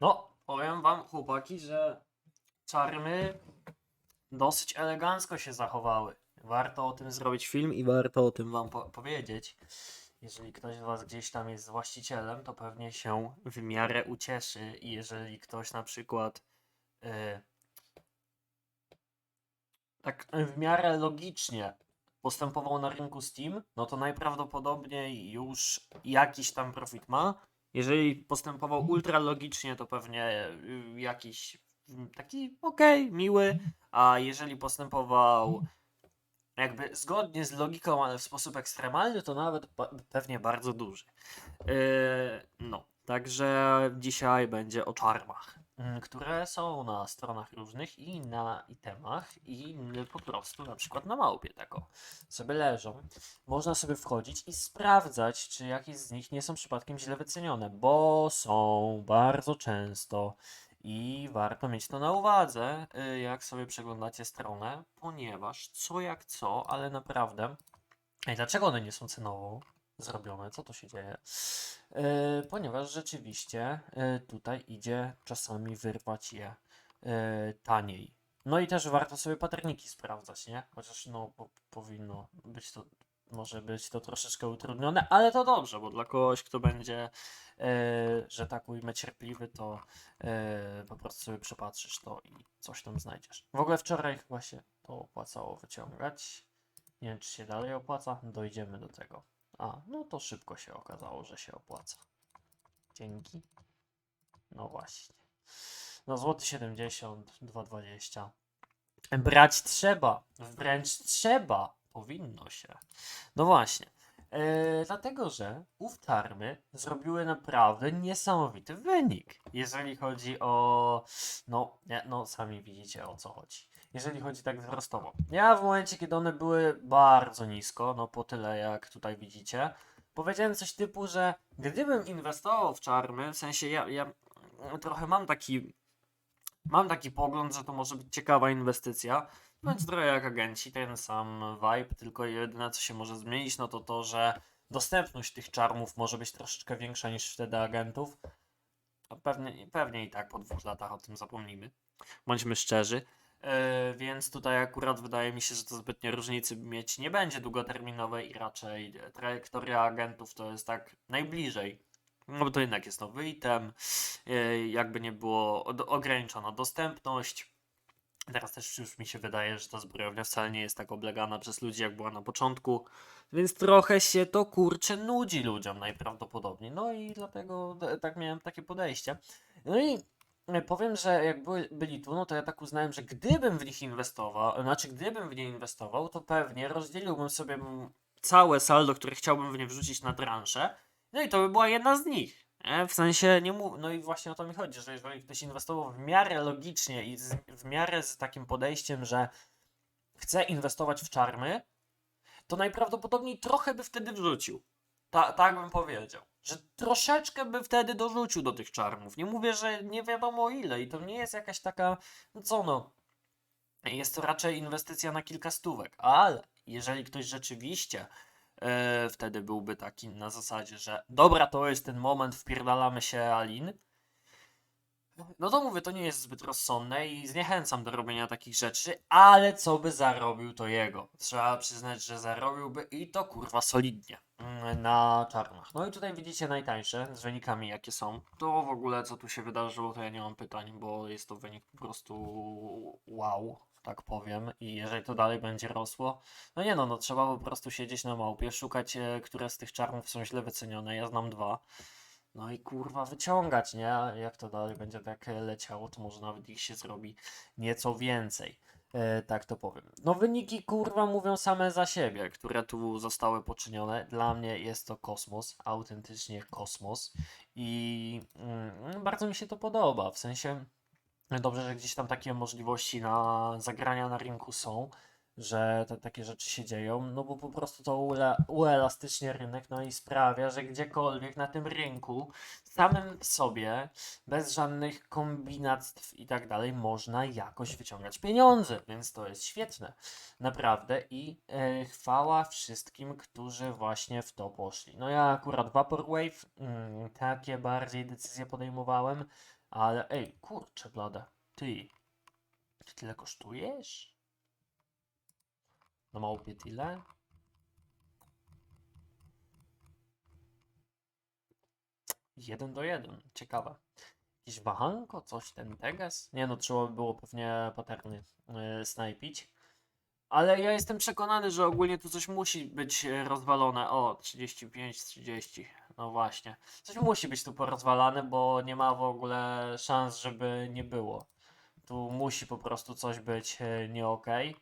No, powiem wam, chłopaki, że czarmy dosyć elegancko się zachowały. Warto o tym zrobić film i warto o tym wam po powiedzieć. Jeżeli ktoś z was gdzieś tam jest właścicielem, to pewnie się w miarę ucieszy. I jeżeli ktoś na przykład e, tak w miarę logicznie postępował na rynku Steam, no to najprawdopodobniej już jakiś tam profit ma. Jeżeli postępował ultra logicznie, to pewnie y, jakiś mm, taki okej, miły, a jeżeli postępował jakby zgodnie z logiką, ale w sposób ekstremalny, to nawet pewnie bardzo duży. Yy, no, także dzisiaj będzie o czarmach, które są na stronach różnych i na itemach i mm, po prostu na przykład na małpie tako sobie leżą. Można sobie wchodzić i sprawdzać, czy jakieś z nich nie są przypadkiem źle wycenione, bo są bardzo często. I warto mieć to na uwadze, y, jak sobie przeglądacie stronę, ponieważ co jak co, ale naprawdę. Ej, dlaczego one nie są cenowo zrobione? Co to się dzieje? Y, ponieważ rzeczywiście y, tutaj idzie czasami wyrwać je y, taniej. No i też warto sobie paterniki sprawdzać, nie? Chociaż no po, powinno być to, może być to troszeczkę utrudnione, ale to dobrze, bo dla kogoś, kto będzie, e, że tak ujmę, cierpliwy, to e, po prostu sobie przepatrzysz to i coś tam znajdziesz. W ogóle wczoraj chyba się to opłacało wyciągać. Nie wiem, czy się dalej opłaca. Dojdziemy do tego. A, no to szybko się okazało, że się opłaca. Dzięki. No właśnie. No złoty 70, 2,20. Brać trzeba. Wręcz trzeba. Powinno się. No właśnie. E, dlatego, że ów Tarmy zrobiły naprawdę niesamowity wynik, jeżeli chodzi o. No, no, sami widzicie o co chodzi. Jeżeli chodzi tak wzrostowo. Ja w momencie, kiedy one były bardzo nisko, no po tyle jak tutaj widzicie, powiedziałem coś typu, że gdybym inwestował w czarmy, w sensie ja, ja trochę mam taki. Mam taki pogląd, że to może być ciekawa inwestycja. Bądź trochę jak agenci, ten sam vibe, tylko jedyne co się może zmienić, no to to, że dostępność tych czarmów może być troszeczkę większa niż wtedy agentów. Pewnie, pewnie i tak po dwóch latach o tym zapomnimy. Bądźmy szczerzy. Yy, więc tutaj akurat wydaje mi się, że to zbytnio różnicy mieć nie będzie długoterminowej i raczej trajektoria agentów to jest tak najbliżej. No bo to jednak jest nowy item, yy, jakby nie było ograniczona dostępność. Teraz też już mi się wydaje, że ta zbrojownia wcale nie jest tak oblegana przez ludzi, jak była na początku. Więc trochę się to kurczę nudzi ludziom najprawdopodobniej. No i dlatego tak miałem takie podejście. No i e, powiem, że jak były, byli tu, no to ja tak uznałem, że gdybym w nich inwestował, znaczy gdybym w nie inwestował, to pewnie rozdzieliłbym sobie całe saldo, które chciałbym w nie wrzucić na transzę. No i to by była jedna z nich. W sensie nie mów, no i właśnie o to mi chodzi, że jeżeli ktoś inwestował w miarę logicznie i z, w miarę z takim podejściem, że chce inwestować w czarmy, to najprawdopodobniej trochę by wtedy wrzucił. Ta, tak bym powiedział. Że troszeczkę by wtedy dorzucił do tych czarmów. Nie mówię, że nie wiadomo ile i to nie jest jakaś taka, no co no, jest to raczej inwestycja na kilka stówek, ale jeżeli ktoś rzeczywiście e, wtedy byłby taki na zasadzie, że dobra, to jest ten moment, wpierdalamy się Alin, no to mówię, to nie jest zbyt rozsądne i zniechęcam do robienia takich rzeczy, ale co by zarobił, to jego. Trzeba przyznać, że zarobiłby i to kurwa solidnie mm, na czarnach. No i tutaj widzicie najtańsze z wynikami jakie są. To w ogóle co tu się wydarzyło, to ja nie mam pytań, bo jest to wynik po prostu wow, tak powiem. I jeżeli to dalej będzie rosło, no nie no, no trzeba po prostu siedzieć na małpie, szukać, e, które z tych czarnów są źle wycenione. Ja znam dwa. No i kurwa wyciągać, nie? A Jak to dalej będzie tak e, leciało, to może nawet ich się zrobi nieco więcej. E, tak to powiem. No wyniki kurwa mówią same za siebie, które tu zostały poczynione. Dla mnie jest to kosmos, autentycznie kosmos. I mm, bardzo mi się to podoba. W sensie dobrze, że gdzieś tam takie możliwości na zagrania na rynku są, że te, takie rzeczy się dzieją, no bo po prostu to ule, uelastycznia rynek, no i sprawia, że gdziekolwiek na tym rynku, samym sobie, bez żadnych kombinactw i tak dalej, można jakoś wyciągać pieniądze, więc to jest świetne, naprawdę i e, chwała wszystkim, którzy właśnie w to poszli. No ja akurat Vaporwave, mm, takie bardziej decyzje podejmowałem, Ale ej, kurczę blade, ty, ty tyle kosztujesz? Na małpie tyle? Jeden do jeden, ciekawe. Jakieś wahanko, coś ten Teges? Nie no, trzeba by było pewnie paterny yy, snajpić. Ale ja jestem przekonany, że ogólnie tu coś musi być e, rozwalone. O, 35, 30. No właśnie. Coś musi być tu porozwalane, bo nie ma w ogóle szans, żeby nie było. Tu musi po prostu coś być e, nie okej.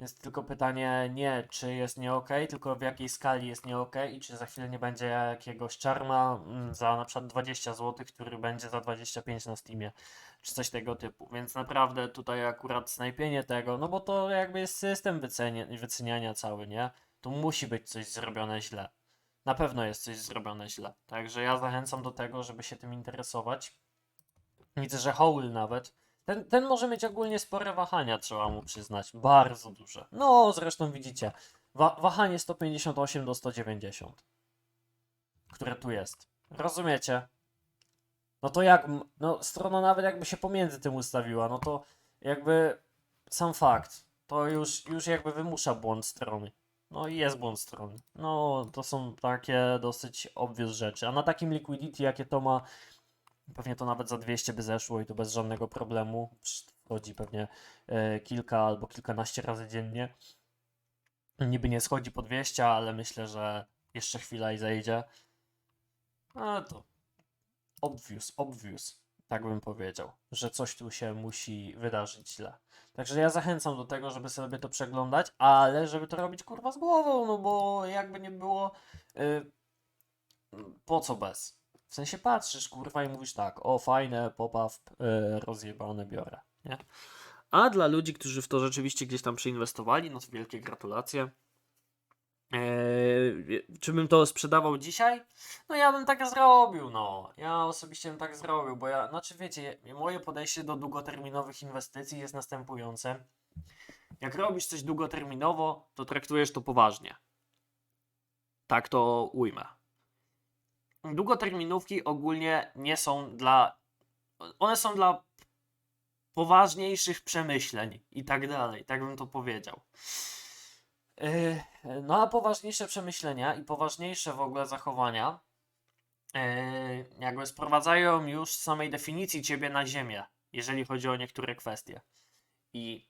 Więc tylko pytanie nie, czy jest nie okej, tylko w jakiej skali jest nie okej i czy za chwilę nie będzie jakiegoś czarma mm, za na przykład 20 zł, który będzie za 25 na Steamie, czy coś tego typu. Więc naprawdę tutaj akurat snajpienie tego, no bo to jakby jest system wyceniania cały, nie? Tu musi być coś zrobione źle. Na pewno jest coś zrobione źle. Także ja zachęcam do tego, żeby się tym interesować. Widzę, że Howl nawet. Ten, ten może mieć ogólnie spore wahania, trzeba mu przyznać. Bardzo duże. No, zresztą widzicie. Wa wahanie 158 do 190. Które tu jest. Rozumiecie? No to jak. No, strona nawet jakby się pomiędzy tym ustawiła, no to jakby sam fakt. To już, już jakby wymusza błąd strony. No i jest błąd strony. No, to są takie dosyć obvious rzeczy. A na takim liquidity, jakie to ma, pewnie to nawet za 200 by zeszło i to bez żadnego problemu. Wchodzi pewnie e, kilka albo kilkanaście razy dziennie. Niby nie schodzi po 200, ale myślę, że jeszcze chwila i zejdzie. A to obvious, obvious, tak bym powiedział, że coś tu się musi wydarzyć źle. Także ja zachęcam do tego, żeby sobie to przeglądać, ale żeby to robić kurwa z głową, no bo jakby nie było, y, po co bez? W sensie patrzysz kurwa i mówisz tak, o fajne, pop-up, y, rozjebane biorę, nie? A dla ludzi, którzy w to rzeczywiście gdzieś tam przeinwestowali, no to wielkie gratulacje. Eee, czy bym to sprzedawał dzisiaj? No ja bym tak zrobił, no. Ja osobiście bym tak zrobił, bo ja, znaczy wiecie, moje podejście do długoterminowych inwestycji jest następujące. Jak robisz coś długoterminowo, to traktujesz to poważnie. Tak to ujmę. Długoterminówki ogólnie nie są dla. One są dla poważniejszych przemyśleń i tak dalej. Tak bym to powiedział. Yy, No a poważniejsze przemyślenia i poważniejsze w ogóle zachowania yy, jakby sprowadzają już z samej definicji ciebie na ziemię, jeżeli chodzi o niektóre kwestie. I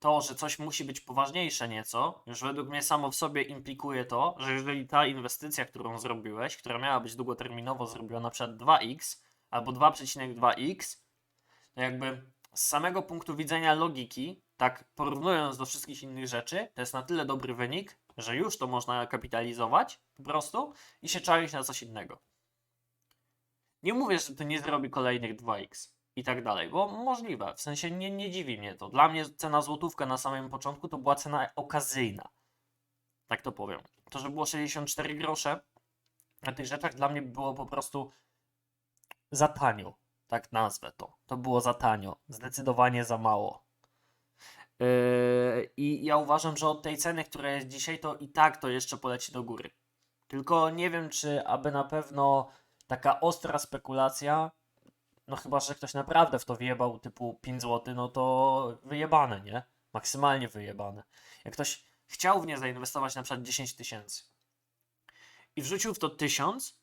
to, że coś musi być poważniejsze nieco, już według mnie samo w sobie implikuje to, że jeżeli ta inwestycja, którą zrobiłeś, która miała być długoterminowo zrobiona na przykład 2x albo 2,2x, to jakby z samego punktu widzenia logiki, tak porównując do wszystkich innych rzeczy, to jest na tyle dobry wynik, że już to można kapitalizować po prostu i się czaić na coś innego. Nie mówię, że to nie zrobi kolejnych 2x i tak dalej, bo możliwe, w sensie nie, nie dziwi mnie to. Dla mnie cena złotówka na samym początku to była cena okazyjna. Tak to powiem. To, że było 64 grosze na tych rzeczach dla mnie było po prostu za tanio. Tak nazwę to. To było za tanio. Zdecydowanie za mało. Yy, I ja uważam, że od tej ceny, która jest dzisiaj, to i tak to jeszcze poleci do góry. Tylko nie wiem, czy aby na pewno taka ostra spekulacja, no chyba, że ktoś naprawdę w to wyjebał typu 5 zł, no to wyjebane, nie? Maksymalnie wyjebane. Jak ktoś chciał w nie zainwestować na przykład 10 tysięcy i wrzucił w to 1000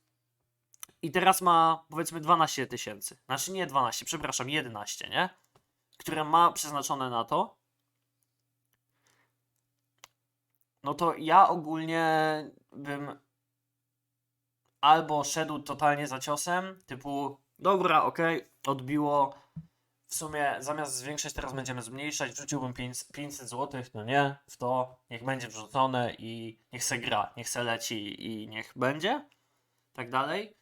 i teraz ma powiedzmy 12 tysięcy, znaczy nie 12, przepraszam, 11, nie? Które ma przeznaczone na to, no to ja ogólnie bym albo szedł totalnie za ciosem, typu dobra, okej, odbiło, w sumie zamiast zwiększać teraz będziemy zmniejszać, wrzuciłbym 500 500 zł, no nie, w to, niech będzie wrzucone i niech se gra, niech se leci i niech będzie, tak dalej.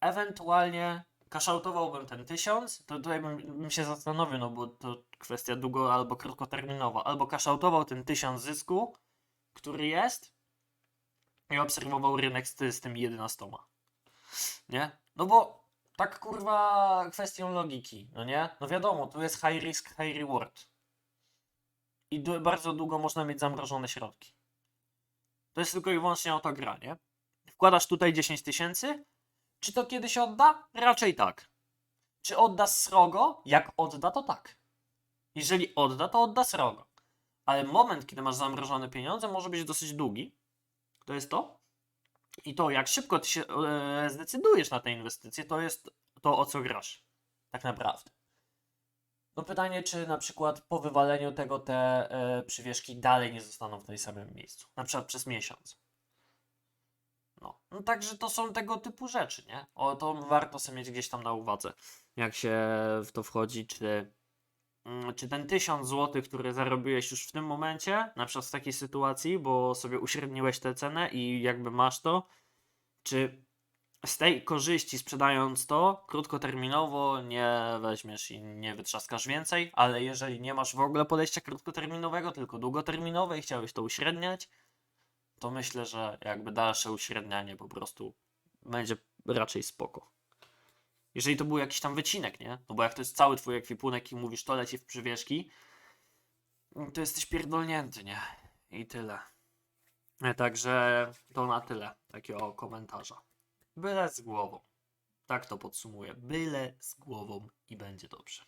Ewentualnie kaszałtowałbym ten 1000, to tutaj bym, bym się zastanowił, no bo to kwestia długo albo krótkoterminowa, albo kaszałtował ten 1000 zysku, który jest i obserwował rynek z, z tymi 11. Nie? No bo tak kurwa kwestią logiki, no nie? No wiadomo, tu jest high risk, high reward. I bardzo długo można mieć zamrożone środki. To jest tylko i wyłącznie o to gra, nie? Wkładasz tutaj 10 tysięcy, czy to kiedyś odda? Raczej tak. Czy odda srogo? Jak odda, to tak. Jeżeli odda, to odda srogo. Ale moment, kiedy masz zamrożone pieniądze, może być dosyć długi. To jest to. I to, jak szybko ty się e, zdecydujesz na te inwestycje, to jest to, o co grasz. Tak naprawdę. No pytanie, czy na przykład po wywaleniu tego te e, przywieszki dalej nie zostaną w tej samym miejscu. Na przykład przez miesiąc. No. no także to są tego typu rzeczy, nie? O, to warto sobie mieć gdzieś tam na uwadze, jak się w to wchodzi, czy, czy ten 1000 zł, który zarobiłeś już w tym momencie, na przykład w takiej sytuacji, bo sobie uśredniłeś tę cenę i jakby masz to, czy z tej korzyści sprzedając to krótkoterminowo nie weźmiesz i nie wytrzaskasz więcej, ale jeżeli nie masz w ogóle podejścia krótkoterminowego, tylko długoterminowe i chciałeś to uśredniać, to myślę, że jakby dalsze uśrednianie po prostu będzie raczej spoko. Jeżeli to był jakiś tam wycinek, nie? No bo jak to jest cały twój ekwipunek i mówisz to leci w przywieszki, no to jesteś pierdolnięty, nie? I tyle. E, Także to na tyle takiego komentarza. Byle z głową. Tak to podsumuję. Byle z głową i będzie dobrze.